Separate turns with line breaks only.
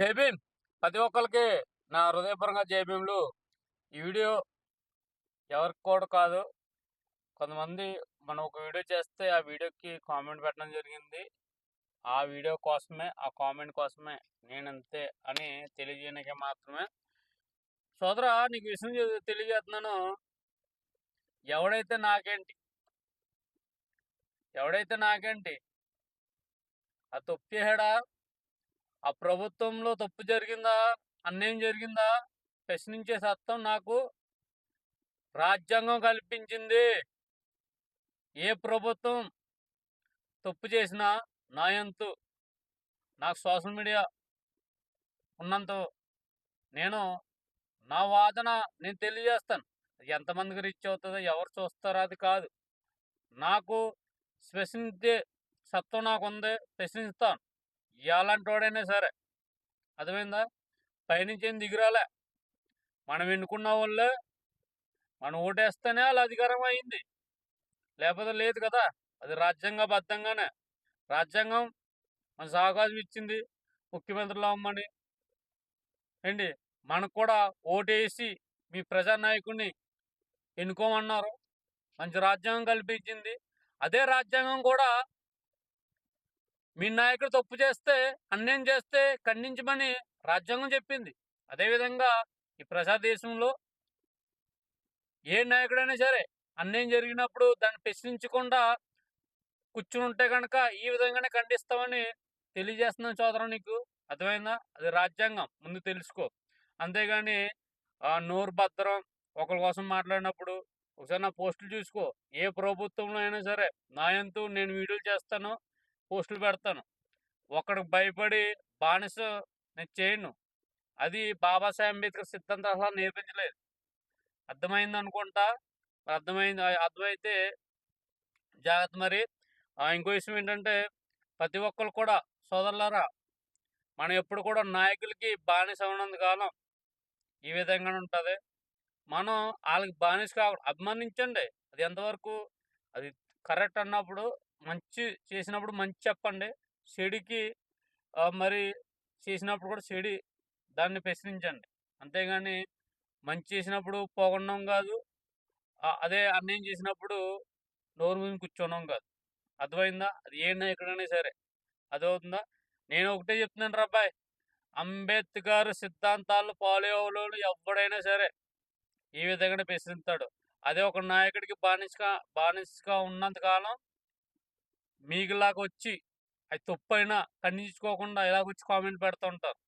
జై భీమ్. ప్రతి ఒక్కరికి నా హృదయపరంగా జై ఈ వీడియో ఎవరికి కూడా కాదు. కొంతమంది మనం ఒక వీడియో చేస్తే ఆ వీడియోకి కామెంట్ పెట్టడం జరిగింది. ఆ వీడియో కోసమే ఆ కామెంట్ కోసమే నేను అంతే అని తెలియజేయడానికి మాత్రమే. సోదరా నీకు విషయం తెలియజేస్తున్నాను. ఎవడైతే నాకేంటి? ఎవడైతే నాకేంటి? ఆ తప్పు చేశాడా ఆ ప్రభుత్వంలో తప్పు జరిగిందా? అన్యాయం జరిగిందా? ప్రశ్నించే సత్తం నాకు రాజ్యాంగం కల్పించింది. ఏ ప్రభుత్వం తప్పు చేసినా నాయంతు నాకు సోషల్ మీడియా ఉన్నంత నేను నా వాదన నేను తెలియజేస్తాను. ఎంతమందికి రీచ్ అవుతుందో ఎవరు చూస్తారో అది కాదు. నాకు ప్రశ్నించే సత్వం నాకు ఉంది ప్రశ్నిస్తాను. ఎలాంటి వాడైనా సరే. అర్థమైందా? పైనుంచి ఏం దిగిరాలే. మనం ఎన్నుకున్న వాళ్ళే మనం ఓటేస్తేనే వాళ్ళ అధికారం అయింది. లేకపోతే లేదు కదా అది రాజ్యాంగబద్ధంగానే రాజ్యాంగం మన అవకాశం ఇచ్చింది ముఖ్యమంత్రులు అమ్మని. ఏంటి? మనకు కూడా ఓటేసి మీ ప్రజానాయకుడిని ఎన్నుకోమన్నారు. మంచి రాజ్యాంగం కల్పించింది. అదే రాజ్యాంగం కూడా మీ నాయకుడు తప్పు చేస్తే అన్యాయం చేస్తే ఖండించమని రాజ్యాంగం చెప్పింది. అదేవిధంగా ఈ ప్రజాదేశంలో ఏ నాయకుడైనా సరే అన్యాయం జరిగినప్పుడు దాన్ని ప్రశ్నించకుండా కూర్చుని ఉంటే కనుక ఈ విధంగానే ఖండిస్తామని తెలియజేస్తున్నాను సోదరం నీకు. అర్థమైందా? అది రాజ్యాంగం. ముందు తెలుసుకో. అంతేగాని ఆ నోరు భద్రం ఒకరి కోసం మాట్లాడినప్పుడు ఒకసారి నా పోస్టులు చూసుకో. ఏ ప్రభుత్వంలో అయినా సరే నా ఎంతు నేను వీడియోలు చేస్తాను. పోస్టులు పెడతాను. ఒకడికి భయపడి బానిస నేను చేయను. అది బాబాసాహెబ్ అంబేద్కర్ సిద్ధాంతం అసలు నేర్పించలేదు. అర్థమైంది అనుకుంటా అర్థమైంది అర్థమైతే జాగ్రత్త మరి. ఆ, ఇంకో విషయం ఏంటంటే ప్రతి ఒక్కరు కూడా సోదరులారా మనం ఎప్పుడు కూడా నాయకులకి బానిస ఉన్నంత కాలం ఈ విధంగా ఉంటుంది. మనం వాళ్ళకి బానిస కాకుండా అభిమానించండి. అది ఎంతవరకు అది కరెక్ట్ అన్నప్పుడు మంచి చేసినప్పుడు మంచి చెప్పండి. చెడుకి మరి చేసినప్పుడు కూడా చెడి దాన్ని ప్రశ్నించండి. అంతేగాని మంచి చేసినప్పుడు పోగొండం కాదు అదే అన్యాయం చేసినప్పుడు నోరు మీద కూర్చోవడం కాదు. అర్థమైందా? అది ఏంటో ఎక్కడైనా సరే. అదవుతుందా నేను ఒకటే చెప్తున్నాను రాబాయ్ అంబేద్కర్ సిద్ధాంతాలు ఫాలో అవ్వలేడు ఎవడైనా సరే ఈ విధంగానే ప్రశ్నిస్తాడు. అదే ఒక నాయకుడికి బానిసగా బానిసగా ఉన్నంత కాలం మీకులాగా వచ్చి అది తప్పైనా ఖండించుకోకుండా ఇలాగొచ్చి కామెంట్ పెడుతూ ఉంటారు